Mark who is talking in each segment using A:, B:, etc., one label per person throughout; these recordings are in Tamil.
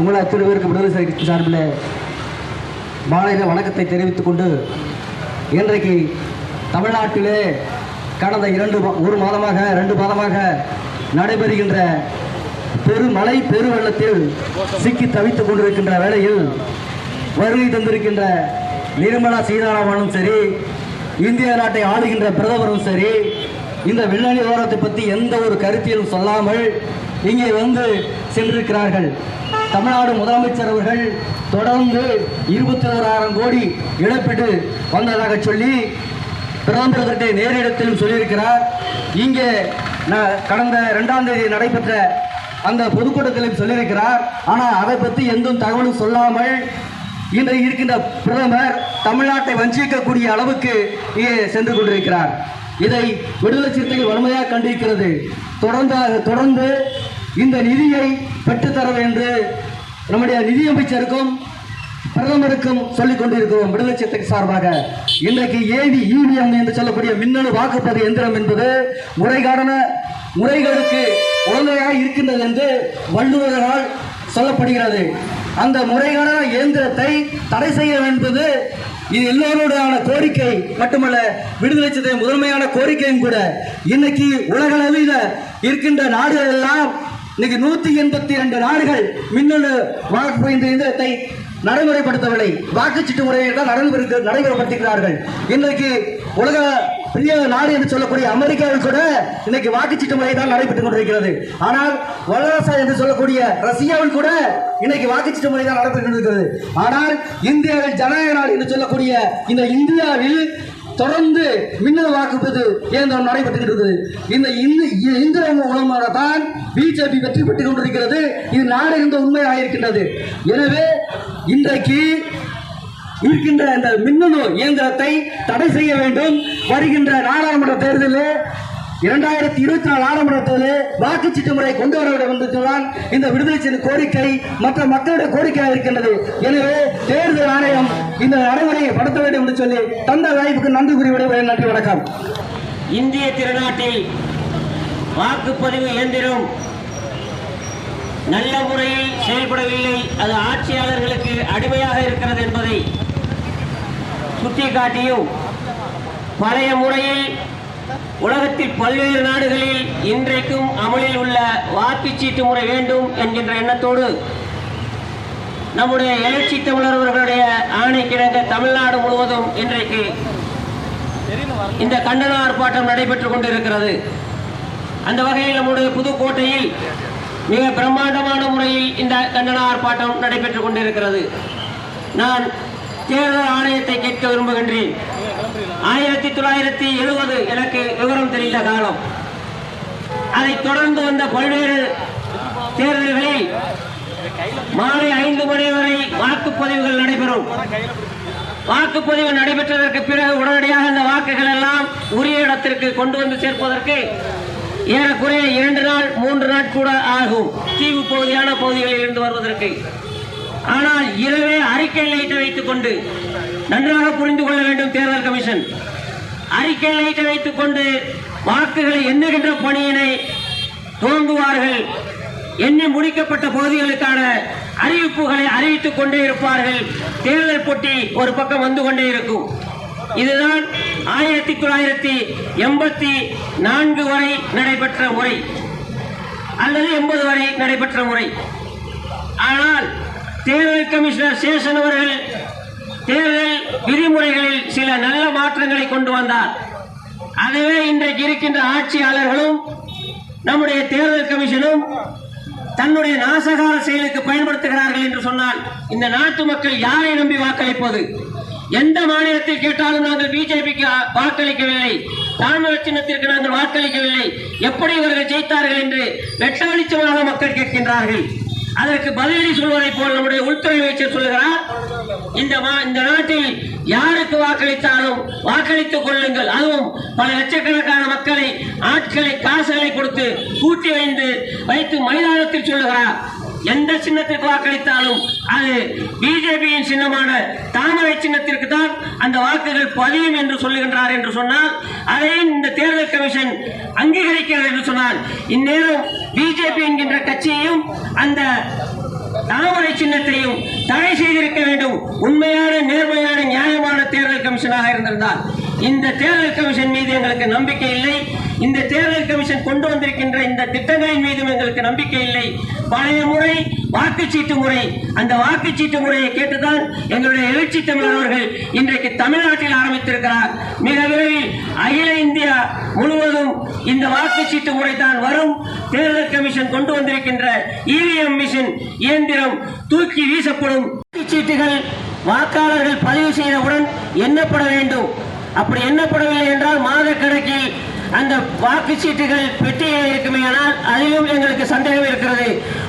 A: உங்கள் அத்தனை பேருக்கு விடுதலை சிறுத்தை சார்பில் மாநில வணக்கத்தை தெரிவித்துக் கொண்டு இன்றைக்கு தமிழ்நாட்டிலே கடந்த இரண்டு மா- ஒரு மாதமாக ரெண்டு மாதமாக நடைபெறுகின்ற பெருமழை பெருவெள்ளத்தில் சிக்கி தவித்துக் கொண்டிருக்கின்ற வேளையில் வருகை தந்திருக்கின்ற நிர்மலா சீதாராமனும் சரி இந்திய நாட்டை ஆளுகின்ற பிரதமரும் சரி இந்த வெள்ள விவரத்தை பற்றி எந்த ஒரு கருத்தியலும் சொல்லாமல் இங்கே வந்து சென்றிருக்கிறார்கள். தமிழ்நாடு முதலமைச்சர் அவர்கள் தொடர்ந்து இருபத்தி ஓராயிரம் கோடி இழப்பீடு வந்ததாக சொல்லி பிரதமர் நேரிடத்திலும் சொல்லியிருக்கிறார். இங்கே ந- கடந்த ரெண்டாம் தேதி நடைபெற்ற அந்த பொதுக்கூட்டத்திலும் சொல்லியிருக்கிறார். ஆனால் அதை பற்றி எந்த தகவலும் சொல்லாமல் இன்று இருக்கின்ற பிரதமர் தமிழ்நாட்டை வஞ்சிக்கக்கூடிய அளவுக்கு இங்கே சென்று கொண்டிருக்கிறார். இதை விடுதலை சிறுத்தைகள் வன்மையாக கண்டிருக்கிறது. தொடர்ந்து தொடர்ந்து இந்த நிதியை பெற்றுத்தர வேண்டும் நம்முடைய நிதியமைச்சருக்கும் பிரதமருக்கும் சொல்லிக் கொண்டிருக்கிறோம் விடுதலை சிறுத்தை சார்பாக. இன்றைக்கு ஏவி ஈவிஎம் என்று சொல்லக்கூடிய மின்னணு வாக்குப்பதிவு எந்திரம் என்பது முறைகான முறைகளுக்கு உடனடியாக இருக்கின்றது என்று வல்லுநர்களால் சொல்லப்படுகிறது. அந்த முறைகான இயந்திரத்தை தடை செய்ய என்பது இது எல்லோருடையான கோரிக்கை மட்டுமல்ல விடுதலை சிறுத்தை முதன்மையான கோரிக்கையும் கூட. இன்னைக்கு உலகளவில் இருக்கின்ற நாடுகள் எல்லாம் இன்னைக்கு நூத்தி எண்பத்தி இரண்டு நாடுகள் மின்னணு வாக்கு இயந்திரத்தை நடைமுறைப்படுத்தவில்லை. வாக்குச்சீட்டு முறையை தான் நடைமுறை நடைமுறைப்படுத்துகிறார்கள். இன்றைக்கு உலக பெரிய நாடு என்று சொல்லக்கூடிய அமெரிக்காவில் கூட இன்னைக்கு வாக்குச்சீட்டு முறை தான் நடைபெற்றுக் கொண்டிருக்கிறது. ஆனால் வல்லரசா என்று சொல்லக்கூடிய ரஷ்யாவில் கூட இன்னைக்கு வாக்குச்சீட்டு முறை தான் நடைபெற்றுக் கொண்டிருக்கிறது. ஆனால் இந்தியாவில் ஜனநாயக நாடு என்று சொல்லக்கூடிய இந்த இந்தியாவில் தொடர்ந்து மின்னணு வாக்குப்பது இயந்திரம் நடைபெற்றுக் இருக்கிறது இந்த இந்த- மூலமாக தான் பிஜேபி வெற்றி பெற்றுக் கொண்டிருக்கிறது. இது நாடு என்ற உண்மையாக இருக்கின்றது எனவே இன்றைக்கு இருக்கின்ற இந்த மின்னணு இயந்திரத்தை தடை செய்ய வேண்டும். வருகின்ற நாடாளுமன்ற தேர்தலில் இரண்டாயிரத்தி இருபத்தி நாலு நாடாளுமன்றத்தில் வாக்குச்சீட்டு முறை கொண்டு வர வேண்டும் இந்த விடுதலை செய்த கோரிக்கை மற்ற மக்களுடைய கோரிக்கையாக இருக்கின்றது. எனவே தேர்தல் ஆணையம் இந்த நடைமுறையை படுத்த வேண்டும் என்று சொல்லி தந்த வாய்ப்புக்கு நன்றி கூறி விடைபெறுகிறேன் நன்றி வணக்கம்.
B: இந்திய திருநாட்டில் வாக்குப்பதிவு இயந்திரம் நல்ல முறையில் செயல்படவில்லை. அது ஆட்சியாளர்களுக்கு அடிமையாக இருக்கிறது என்பதை சுட்டிக்காட்டியும் பழைய முறையில் உலகத்தில் பல்வேறு நாடுகளில் இன்றைக்கும் அமலில் உள்ள வாக்குச்சீட்டு முறை வேண்டும் என்கின்ற எண்ணத்தோடு நம்முடைய எழுச்சி தமிழர் அவர்களுடைய கிடங்க தமிழ்நாடு முழுவதும் இன்றைக்கு இந்த கண்டன ஆர்ப்பாட்டம் நடைபெற்றுக் கொண்டிருக்கிறது. அந்த வகையில் நம்முடைய புதுக்கோட்டையில் மிக பிரம்மாண்டமான முறையில் இந்த கண்டன ஆர்ப்பாட்டம் நடைபெற்றுக் கொண்டிருக்கிறது. நான் தேர்தல் ஆணையத்தை கேட்க விரும்புகின்றேன். ஆயிரத்தி தொள்ளாயிரத்தி எழுபது எனக்கு விவரம் தெரிந்த காலம். அதை தொடர்ந்து வந்த பல்வேறு தேர்தல்களில் மாலை ஐந்து மணி வரை வாக்குப்பதிவுகள் நடைபெறும். வாக்குப்பதிவு நடைபெற்றதற்கு பிறகு உடனடியாக அந்த வாக்குகள் எல்லாம் உரிய இடத்திற்கு கொண்டு வந்து சேர்ப்பதற்கு ஏறக்குறைய இரண்டு நாள் மூன்று நாள் கூட ஆகும். தீவு பகுதியான பகுதிகளில் இருந்து வருவதற்கு. ஆனால் இரவே அறிக்கை லைட்டை வைத்துக் கொண்டு நன்றாக புரிந்து கொள்ள வேண்டும் தேர்தல் கமிஷன். அறிக்கைகளை வைத்துக் கொண்டு வாக்குகளை எண்ணுகின்ற பணியினை துவங்குவார்கள். எண்ணி முடிக்கப்பட்ட பகுதிகளுக்கான அறிவிப்புகளை அறிவித்துக் கொண்டே இருப்பார்கள். தேர்தல் போட்டி ஒரு பக்கம் வந்து கொண்டே இருக்கும். இதுதான் ஆயிரத்தி தொள்ளாயிரத்தி எண்பத்தி நான்கு வரை நடைபெற்ற முறை. அல்லது எண்பது வரை நடைபெற்ற முறை. ஆனால் தேர்தல் கமிஷனர் சேஷன் அவர்கள் தேர்தல் விதிமுறைகளில் சில நல்ல மாற்றங்களை கொண்டு வந்தார். அதுவே இன்றைக்கு இருக்கின்ற ஆட்சியாளர்களும் நம்முடைய தேர்தல் கமிஷனும் தன்னுடைய நாசகார செயலுக்கு பயன்படுத்துகிறார்கள் என்று சொன்னால் இந்த நாட்டு மக்கள் யாரை நம்பி வாக்களிப்பது? எந்த மாநிலத்தில் கேட்டாலும் நாங்கள் பிஜேபிக்கு வாக்களிக்கவில்லை. தாழ்வு சின்னத்திற்கு நாங்கள் வாக்களிக்கவில்லை. எப்படி இவர்கள் ஜெயித்தார்கள் என்று வெட்ட வெளிச்சமாக மக்கள் கேட்கின்றார்கள். அதற்கு பதிலடி சொல்வதை போல் நம்முடைய உள்துறை அமைச்சர் சொல்லுகிறார் இந்த மா- இந்த நாட்டில் யாருக்கு வாக்களித்தாலும் வாக்களித்துக் கொள்ளுங்கள். அதுவும் பல லட்சக்கணக்கான மக்களை ஆட்களை காசுகளை கொடுத்து கூட்டி வைத்து வைத்து மைதானத்தில் சொல்லுகிறார். எந்த சின்னத்திற்கு வாக்களித்தாலும் அது பிஜேபியின் சின்னமான தாமரை சின்னத்திற்கு தான் அந்த வாக்குகள் பதியும் என்று சொல்லுகின்றார் என்று சொன்னால் அதையும் இந்த தேர்தல் கமிஷன் அங்கீகரிக்கிறது என்று சொன்னால் இந்நேரம் பிஜேபி என்கின்ற கட்சியையும் அந்த தாமரை சின்னத்தையும் தடை செய்திருக்க வேண்டும். உண்மையான நேர்மையான நியாயமான தேர்தல் கமிஷனாக இருந்திருந்தால் இந்த தேர்தல் கமிஷன் மீது எங்களுக்கு நம்பிக்கை இல்லை. இந்த தேர்தல் கமிஷன் கொண்டு வந்திருக்கின்ற இந்த திட்டங்களின் மீதும் எங்களுக்கு நம்பிக்கை இல்லை. பழைய முறை வாக்குச்சீட்டு முறை. அந்த வாக்குச்சீட்டு முறையை கேட்டுதான் எங்களுடைய எழுச்சி தமிழர் அவர்கள் இன்றைக்கு தமிழ்நாட்டில் ஆரம்பித்திருக்கிறார். மிக விரைவில் அகில இந்தியா முழுவதும் இந்த வாக்குச்சீட்டு முறை தான் வரும். தேர்தல் கமிஷன் கொண்டு வந்திருக்கின்ற இவிஎம் மிஷின் இயந்திரம் தூக்கி வீசப்படும். வாக்குச்சீட்டுகள் வாக்காளர்கள் பதிவு செய்தவுடன் எண்ணப்பட வேண்டும். அப்படி எண்ணப்படவில்லை என்றால் மாத கணக்கில் அந்த வாக்குச்சீட்டுகள் பெட்டியில் இருக்குமே ஆனால் அதிலும் எங்களுக்கு சந்தேகம் இருக்கிறது.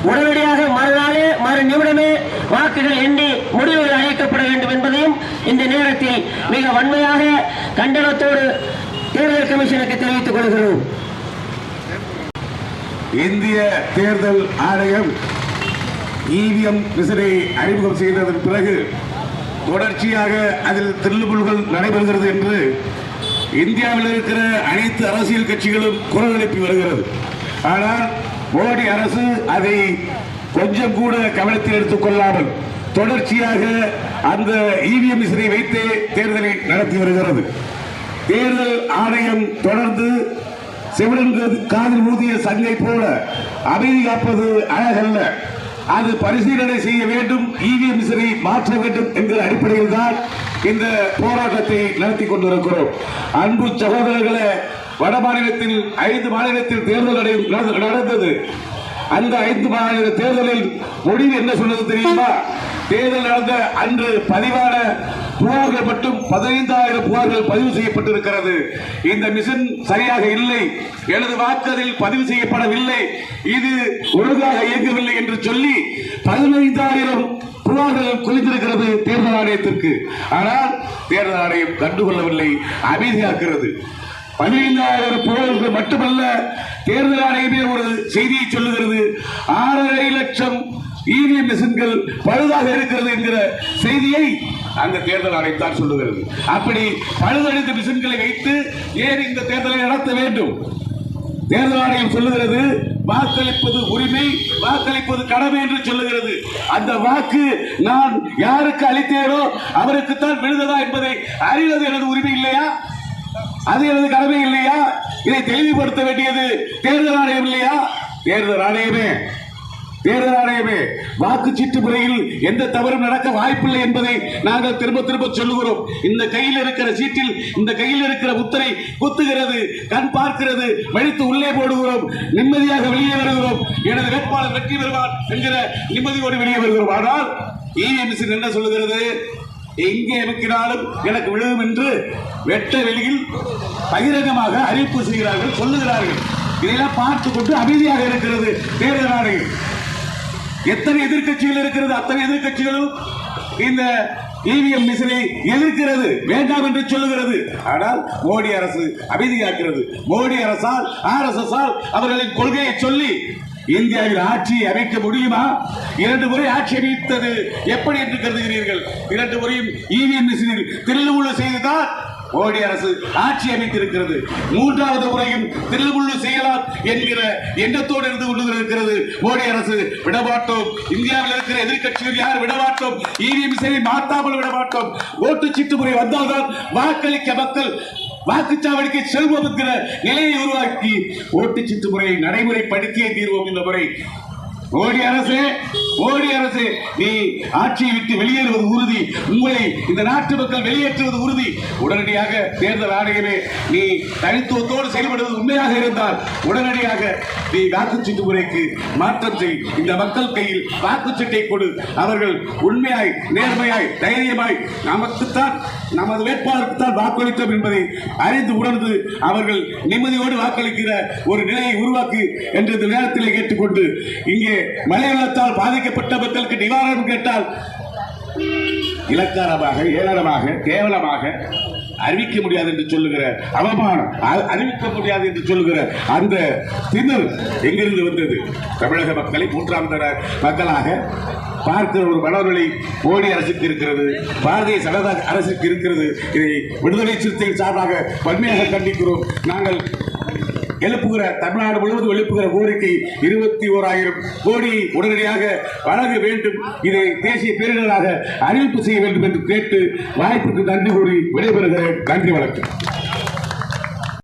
B: உடனடியாக மறுநாளே மறு நிமிடமே வாக்குகள் எண்ணி முடிவுகள் அழைக்கப்பட வேண்டும் என்பதையும் இந்த நேரத்தில் மிக வன்மையாக கண்டனத்தோடு தேர்தல் கமிஷனுக்கு தெரிவித்துக் கொள்கிறோம்.
C: இந்திய தேர்தல் ஆணையம் இவிஎம் விசிறை அறிமுகம் செய்ததன் பிறகு தொடர்ச்சியாக அதில் தில்லுபுல்கள் நடைபெறுகிறது என்று இந்தியாவில் இருக்கிற அனைத்து அரசியல் கட்சிகளும் குரல் எழுப்பி வருகிறது. ஆனால் மோடி அரசு அதை கொஞ்சம் கூட கவனத்தில் எடுத்துக் கொள்ளாமல் தொடர்ச்சியாக அந்த இவிஎம் மிஷினை வைத்தே தேர்தலை நடத்தி வருகிறது. தேர்தல் ஆணையம் தொடர்ந்து செவிடன் காதில் ஊதிய சங்கை போல அமைதி காப்பது அழகல்ல. அது பரிசீலனை செய்ய வேண்டும் இவிஎம் மிஷினை மாற்ற வேண்டும் என்கிற அடிப்படையில் தான் இந்த போராட்டத்தை நடத்தி கொண்டிருக்கிறோம். அன்பு சகோதரர்களே வட மாநிலத்தில் ஐந்து மாநிலத்தில் தேர்தல் நடந்தது. அந்த ஐந்து மாநில தேர்தலில் முடிவு என்ன சொன்னது தெரியுமா? தேர்தல் நடந்த அன்று பதிவான புகார்கள் மட்டும் பதினைந்தாயிரம் புகார்கள் பதிவு செய்யப்பட்டிருக்கிறது. இந்த மிஷின் சரியாக இல்லை. எனது வாக்குகளில் பதிவு செய்யப்படவில்லை. இது ஒழுங்காக இயங்கவில்லை என்று சொல்லி பதினைந்தாயிரம் புகார்கள் குளித்திருக்கிறது தேர்தல் ஆணையத்திற்கு. ஆனால் தேர்தல் ஆணையம் கண்டுகொள்ளவில்லை அமைதியாக்குகிறது. பதினைந்தாயிரம் புகழ்கள் மட்டுமல்ல தேர்தல் ஆணையமே ஒரு செய்தியை சொல்லுகிறது. ஆறரை லட்சம் இவிஎம் மிஷின்கள் பழுதாக இருக்கிறது என்கிற செய்தியை அந்த தேர்தல் ஆணையம் தான் சொல்லுகிறது. அப்படி பழுதடைந்த மிஷின்களை வைத்து ஏன் இந்த தேர்தலை நடத்த வேண்டும்? தேர்தல் ஆணையம் சொல்லுகிறது வாக்களிப்பது உரிமை வாக்களிப்பது கடமை என்று சொல்லுகிறது. அந்த வாக்கு நான் யாருக்கு அளித்தேனோ அவருக்குத்தான் விழுந்ததா என்பதை அறிவது எனது உரிமை இல்லையா? அது எனது கடமை இல்லையா? இதை தெளிவுபடுத்த வேண்டியது தேர்தல் ஆணையம் இல்லையா? தேர்தல் ஆணையமே. தேர்தல் ஆணையமே வாக்குச்சீட்டு முறையில் எந்த தவறும் நடக்க வாய்ப்பில்லை என்பதை நாங்கள் திரும்ப திரும்ப சொல்லுகிறோம். இந்த கையில் இருக்கிற சீட்டில் இந்த கையில் இருக்கிற முத்திரை குத்துகிறது கண் பார்க்கிறது வழித்து உள்ளே போடுகிறோம் நிம்மதியாக வெளியே வருகிறோம். எனது வேட்பாளர் வெற்றி பெறுவார் என்கிற நிம்மதியோடு வெளியே வருகிறோம். ஆனால் இஎம்சி என்ன சொல்லுகிறது? எங்கே இருக்கிறாலும் எனக்கு விழுவும் என்று வெட்ட வெளியில் பகிரங்கமாக அறிவிப்பு செய்கிறார்கள் சொல்லுகிறார்கள். இதையெல்லாம் பார்த்து கொண்டு அமைதியாக இருக்கிறது தேர்தல் ஆணையம். எத்தனை எதிர்க்கட்சிகள் இருக்கிறது அத்தனை எதிர்க்கட்சிகளும் இந்த இவிஎம் மிஷினை எதிர்க்கிறது வேண்டாம் என்று சொல்லுகிறது. ஆனால் மோடி அரசு அமைதியாக்கிறது மோடி அரசால் ஆர்எஸ்எஸ் ஆல் அவர்களின் கொள்கையை சொல்லி இந்தியாவில் ஆட்சியை அமைக்க முடியுமா? இரண்டு முறை ஆட்சி அமைத்தது எப்படி என்று கருதுகிறீர்கள்? இரண்டு முறையும் இவிஎம் மிஷினில் திருநூல செய்துதான் மோடி அரசு ஆட்சி அமைத்திருக்கிறது. மூன்றாவது முறையும் திருள்ளுமுள்ளு செய்யலாம் என்கிற எண்ணத்தோடு இருந்து கொண்டு இருக்கிறது மோடி அரசு விடமாட்டோம். இந்தியாவில் இருக்கிற எதிர்கட்சிகள் யார் விடமாட்டோம்? இவிஎம் மிஷினை மாற்றாமல் விடமாட்டோம். ஓட்டுச்சீட்டு முறை வந்தால்தான் வாக்களிக்க மக்கள் வாக்குச்சாவடிக்கு செல்வோம் என்கிற நிலையை உருவாக்கி ஓட்டுச்சீட்டு முறையை நடைமுறைப்படுத்தியே தீர்வோம் இந்த முறை மோடி அரசு மோடி அரசு நீ ஆட்சியை விட்டு வெளியேறுவது உறுதி. உங்களை இந்த நாட்டு மக்கள் வெளியேற்றுவது உறுதி. உடனடியாக தேர்தல் ஆணையமே நீ தனித்துவத்தோடு செயல்படுவது உண்மையாக இருந்தால் உடனடியாக நீ வாக்குச்சீட்டு முறைக்கு மாற்றம் செய். இந்த மக்கள் கையில் வாக்குச்சீட்டை கொடு. அவர்கள் உண்மையாய் நேர்மையாய் தைரியமாய் நமக்குத்தான் நமது வேட்பாளருக்குத்தான் வாக்களித்தோம் என்பதை அறிந்து உணர்ந்து அவர்கள் நிம்மதியோடு வாக்களிக்கிற ஒரு நிலையை உருவாக்கு என்று இந்த நேரத்தில் கேட்டுக்கொண்டு இங்கே மழை வெள்ளத்தால் பாதிக்கப்பட்ட மக்களுக்கு நிவாரணம் கேட்டால் இலக்காரமாக ஏளனமாக கேவலமாக அறிவிக்க முடியாது என்று சொல்லுகிற அவமானம் அ- அறிவிக்க முடியாது என்று சொல்லுகிற அந்த திமிர் எங்கிருந்து வந்தது? தமிழக மக்களை மூன்றாம் தர மக்களாக பார்க்கிற ஒரு மனநிலை மோடி அரசுக்கு இருக்கிறது பாரதிய ஜனதா அரசுக்கு இருக்கிறது. இதை விடுதலை சிறுத்தைகள் சார்பாக வன்மையாக கண்டிக்கிறோம். நாங்கள் எழுப்புகிற தமிழ்நாடு முழுவதும் எழுப்புகிற கோரிக்கை இருபத்தி ஓராயிரம் கோடி உடனடியாக வழங்க வேண்டும். இதை தேசிய பேரிடராக அறிவிப்பு செய்ய வேண்டும் என்று கேட்டு வாய்ப்புக்கு நன்றி கூறி விடைபெறுகிறேன். நன்றி வணக்கம்.